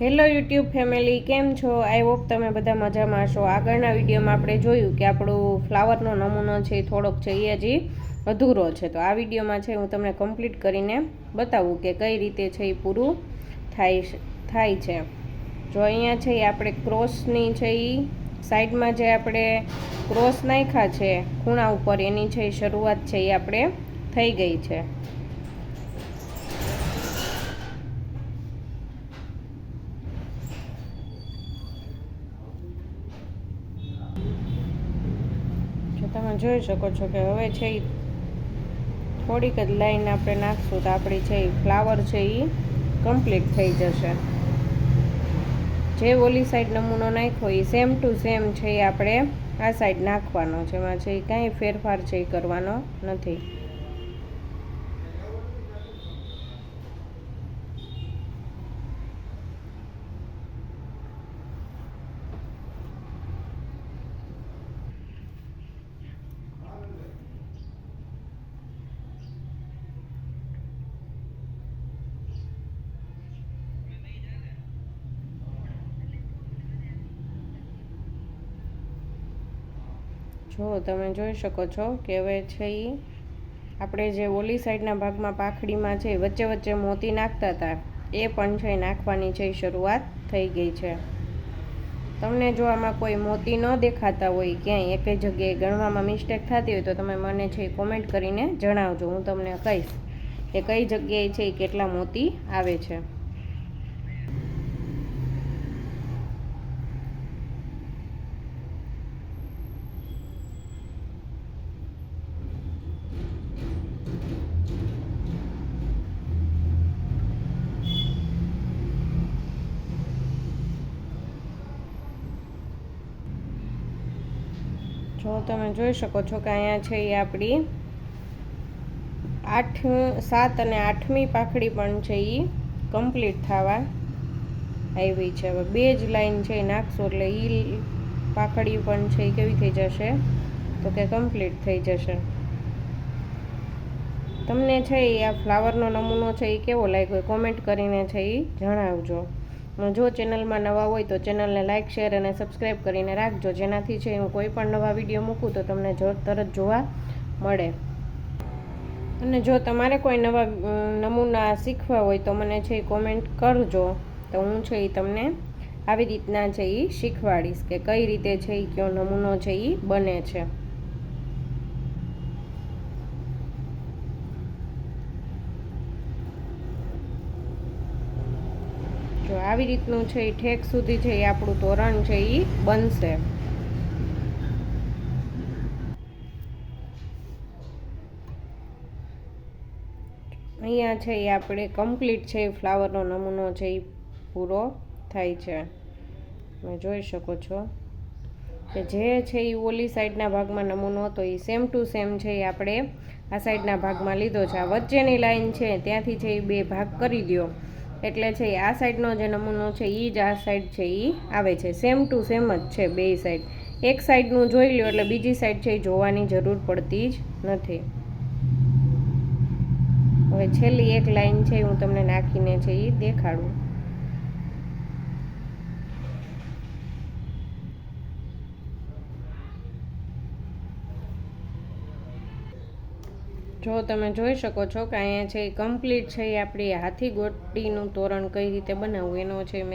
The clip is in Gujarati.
હેલો યુટ્યુબ ફેમિલી, કેમ છો? આઈ હોપ તમે બધા મજામાં હશો. આગળના વિડીયોમાં આપણે જોયું કે આપણું ફ્લાવરનો નમૂનો છે એ થોડોક છે એ હજી અધૂરો છે. તો આ વિડીયોમાં છે, હું તમને કમ્પ્લીટ કરીને બતાવું કે કઈ રીતે છે એ પૂરું થાય થાય છે. જો અહીંયા છે એ આપણે ક્રોસની છે એ સાઈડમાં જે આપણે ક્રોસ નાખ્યા છે ખૂણા ઉપર, એની છે એ શરૂઆત છે એ આપણે થઈ ગઈ છે જો તમે જોઈ શકો છો કે હવે છે એ થોડીક જ લાઈન આપણે નાખશું તો આપણી છે એ ફ્લાવર છે એ કમ્પ્લીટ થઈ જશે. જે ઓલી સાઈડ નમૂનો નાખ્યો એ સેમ ટુ સેમ છે એ આપણે આ સાઈડ નાખવાનો છે. એમાં છે એ કાંઈ ફેરફાર છે એ કરવાનો નથી. જો તમે જોઈ શકો છો કે હવે છે એ આપણે જે ઓલી સાઈડના ભાગમાં પાખડીમાં છે, વચ્ચે વચ્ચે મોતી નાખતા હતા, એ પણ છે નાખવાની છે શરૂઆત થઈ ગઈ છે. તમને જો આમાં કોઈ મોતી ન દેખાતા હોય ક્યાંય, એકે જગ્યાએ ગણવામાં મિસ્ટેક થતી હોય તો તમે મને છે એ કોમેન્ટ કરીને જણાવજો, હું તમને કહીશ કે કઈ જગ્યાએ છે એ કેટલા મોતી આવે છે. જો તમે જોઈ શકો છો કે અહીંયા છે એ આપણી આઠ, સાત અને આઠમી પાખડી પણ છે એ કમ્પ્લીટ થવા આવી છે. હવે બે જ લાઈન છે એ નાખશો એટલે એ પાખડી પણ છે એ કેવી થઈ જશે? તો કે કમ્પ્લીટ થઈ જશે. તમને છે એ આ ફ્લાવરનો નમૂનો છે એ કેવો લાગ્યો? કોમેન્ટ કરીને છે એ જણાવજો. જો ચેનલમાં નવા હોય તો ચેનલને લાઇક શેર અને સબસ્ક્રાઈબ કરીને રાખજો. જેનાથી છે હું કોઈ પણ નવા વીડિયો મૂકું તો તમને તરત જોવા મળે. અને જો તમારે કોઈ નવા નમૂના શીખવા હોય તો મને છે એ કોમેન્ટ કરજો. તો હું છે એ તમને આવી રીતના છે એ શીખવાડીશ કે કઈ રીતે છે એ કયો નમૂનો છે એ બને છે. આવી રીતનું છે એ ઠેક સુધી છે એ આપણું તોરણ છે એ બનશે. અહીંયા છે એ આપણે કમ્પ્લીટ છે એ ફ્લાવરનો નમૂનો છે એ પૂરો થાય છે. તમે જોઈ શકો છો કે જે છે એ ઓલી સાઈડના ભાગમાં નમૂનો હતો એ સેમ ટુ સેમ છે એ આપણે આ સાઈડના ભાગમાં લીધો છે. આ વચ્ચેની લાઈન છે, ત્યાંથી છે એ બે ભાગ કરી દો એટલે છે આ સાઈડનો જે નમૂનો છે એ જ આ સાઈડ છે એ આવે છે. સેમ ટુ સેમ જ છે બે સાઈડ. એક સાઈડનું જોઈ લ્યો એટલે બીજી સાઈડ છે એ જોવાની જરૂર પડતી જ નથી. હવે છેલ્લી એક લાઈન છે હું તમને નાખીને છે એ દેખાડું. જો તમે જોઈ શકો છો કે અહીંયા છે કમ્પ્લીટ છે એ આપણી હાથી ગોટીનું તોરણ કઈ રીતે બનાવવું, એનો છે મેં